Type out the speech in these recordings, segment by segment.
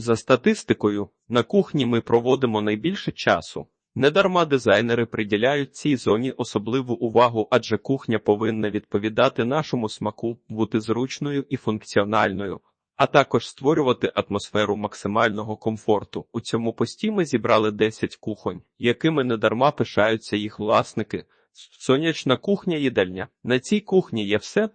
За статистикою, на кухні ми проводимо найбільше часу. Недарма дизайнери приділяють цій зоні особливу увагу, адже кухня повинна відповідати нашому смаку, бути зручною і функціональною, а також створювати атмосферу максимального комфорту. У цьому пості ми зібрали 10 кухонь, якими недарма пишаються їх власники. Сонячна кухня їдальня. На цій кухні є все,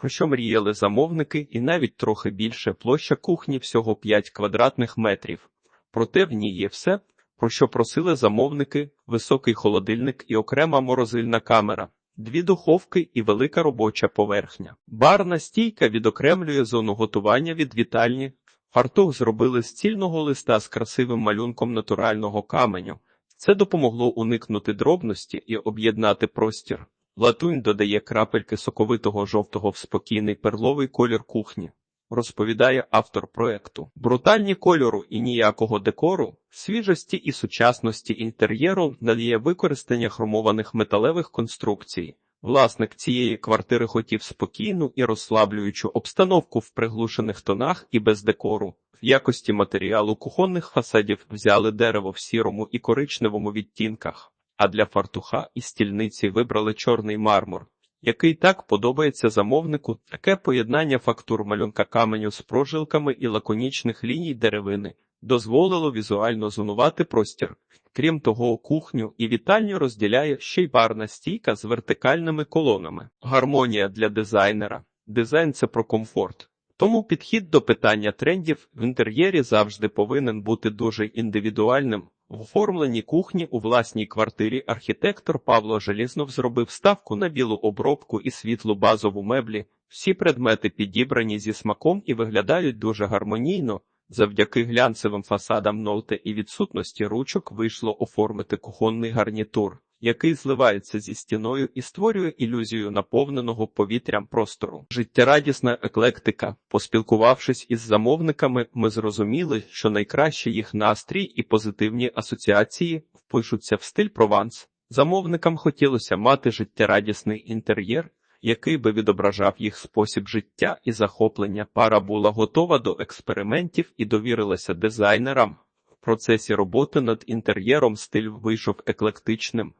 про що мріяли замовники, і навіть трохи більше площа кухні всього 5 квадратних метрів. Проте в ній є все, про що просили замовники, високий холодильник і окрема морозильна камера, дві духовки і велика робоча поверхня. Барна стійка відокремлює зону готування від вітальні. Фартух зробили з цільного листа з красивим малюнком натурального каменю. Це допомогло уникнути дробності і об'єднати простір. Латунь додає крапельки соковитого жовтого в спокійний перловий колір кухні. Розповідає автор проекту. Брутальні кольору і ніякого декору, свіжості і сучасності інтер'єру надає використання хромованих металевих конструкцій. Власник цієї квартири хотів спокійну і розслаблюючу обстановку в приглушених тонах і без декору. В якості матеріалу кухонних фасадів взяли дерево в сірому і коричневому відтінках, а для фартуха і стільниці вибрали чорний мармур, який так подобається замовнику. Таке поєднання фактур малюнка каменю з прожилками і лаконічних ліній деревини дозволило візуально зонувати простір. Крім того, кухню і вітальню розділяє ще й барна стійка з вертикальними колонами. Гармонія для дизайнера. Дизайн це про комфорт. Тому підхід до питання трендів в інтер'єрі завжди повинен бути дуже індивідуальним. В оформленні кухні у власній квартирі архітектор Павло Желізнов зробив ставку на білу обробку і світлу базову меблі. Всі предмети підібрані зі смаком і виглядають дуже гармонійно. Завдяки глянцевим фасадам ноути і відсутності ручок вийшло оформити кухонний гарнітур, який зливається зі стіною і створює ілюзію наповненого повітрям простору. Життєрадісна еклектика. Поспілкувавшись із замовниками, ми зрозуміли, що найкраще їх настрій і позитивні асоціації впишуться в стиль прованс. Замовникам хотілося мати життєрадісний інтер'єр, який би відображав їх спосіб життя і захоплення. Пара була готова до експериментів і довірилася дизайнерам. В процесі роботи над інтер'єром стиль вийшов еклектичним.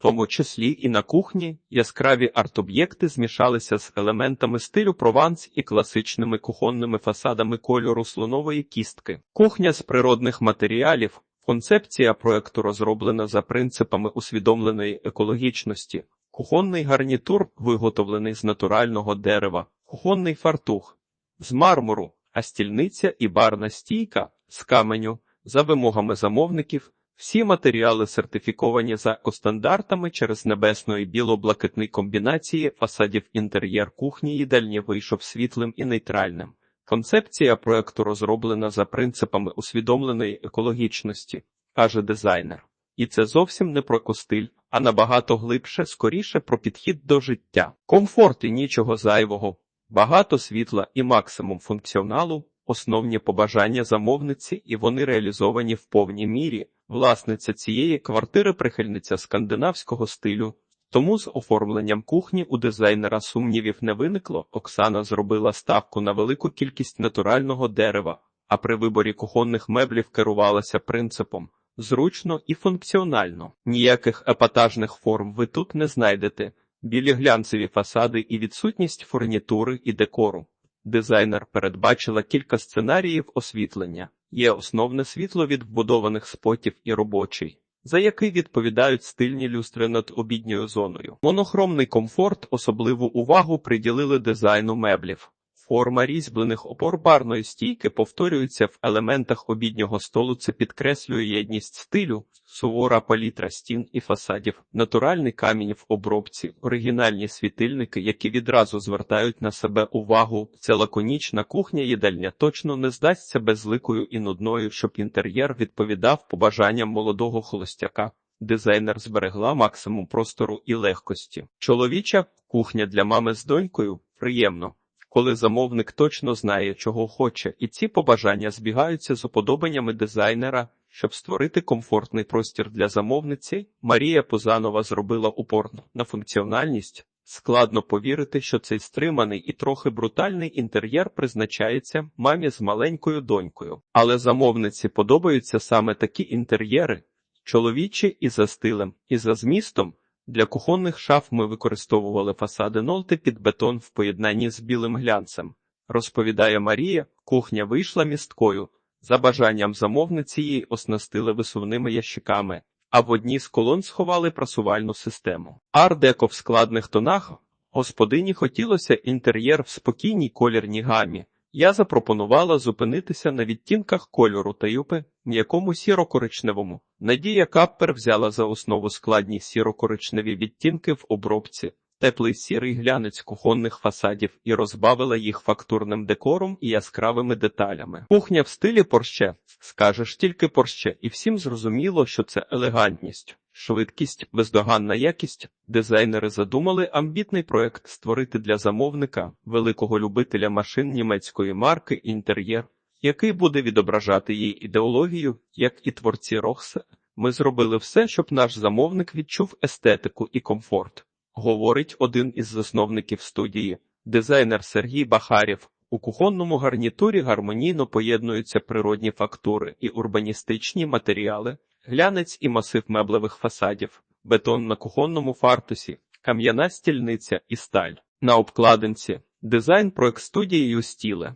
Тому числі і на кухні яскраві арт-об'єкти змішалися з елементами стилю прованс і класичними кухонними фасадами кольору слонової кістки. Кухня з природних матеріалів. Концепція проекту розроблена за принципами усвідомленої екологічності. Кухонний гарнітур виготовлений з натурального дерева, кухонний фартух з мармуру, а стільниця і барна стійка з каменю за вимогами замовників. Всі матеріали сертифіковані за екостандартами через небесно і біло-блакитний комбінації фасадів інтер'єр кухні їдальні вийшов світлим і нейтральним. Концепція проекту розроблена за принципами усвідомленої екологічності, каже дизайнер. І це зовсім не про костиль, а набагато глибше, скоріше про підхід до життя. Комфорт і нічого зайвого, багато світла і максимум функціоналу, основні побажання замовниці, і вони реалізовані в повній мірі. Власниця цієї квартири прихильниця скандинавського стилю. Тому з оформленням кухні у дизайнера сумнівів не виникло. Оксана зробила ставку на велику кількість натурального дерева, а при виборі кухонних меблів керувалася принципом зручно і функціонально. Ніяких епатажних форм ви тут не знайдете. Білі глянцеві фасади і відсутність фурнітури і декору. Дизайнер передбачила кілька сценаріїв освітлення. Є основне світло від вбудованих спотів і робочий, за який відповідають стильні люстри над обідньою зоною. Монохромний комфорт особливу увагу приділили дизайну меблів. Форма різьблених опор барної стійки повторюється в елементах обіднього столу. Це підкреслює єдність стилю, сувора палітра стін і фасадів, натуральний камінь в обробці, оригінальні світильники, які відразу звертають на себе увагу. Ця лаконічна кухня їдальня точно не здасться безликою і нудною, щоб інтер'єр відповідав побажанням молодого холостяка. Дизайнер зберегла максимум простору і легкості. Чоловіча кухня для мами з донькою приємно коли замовник точно знає, чого хоче, і ці побажання збігаються з уподобаннями дизайнера, щоб створити комфортний простір для замовниці, Марія Пузанова зробила упор на функціональність. Складно повірити, що цей стриманий і трохи брутальний інтер'єр призначається мамі з маленькою донькою. Але замовниці подобаються саме такі інтер'єри, чоловічі і за стилем, і за змістом. Для кухонних шаф ми використовували фасади нолти під бетон в поєднанні з білим глянцем. Розповідає Марія, кухня вийшла місткою. За бажанням замовниці її оснастили висувними ящиками, а в одній з колон сховали прасувальну систему. Ар-деко в складних тонах. Господині хотілося інтер'єр в спокійній колірній гамі. Я запропонувала зупинитися на відтінках кольору та юпи, м'якому сіро-коричневому. Надія Каппер взяла за основу складні сіро-коричневі відтінки в обробці, теплий сірий глянець кухонних фасадів і розбавила їх фактурним декором і яскравими деталями. Кухня в стилі порще, скажеш тільки порще, і всім зрозуміло, що це елегантність. Швидкість, бездоганна якість. Дизайнери задумали амбітний проект створити для замовника, великого любителя машин німецької марки інтер'єр, який буде відображати її ідеологію, як і творці Рохсе. Ми зробили все, щоб наш замовник відчув естетику і комфорт. Говорить один із засновників студії, дизайнер Сергій Бахарєв. У кухонному гарнітурі гармонійно поєднуються природні фактури і урбаністичні матеріали, глянець і масив меблевих фасадів, бетон на кухонному фартусі, кам'яна стільниця і сталь. На обкладинці дизайн проект студією стіле.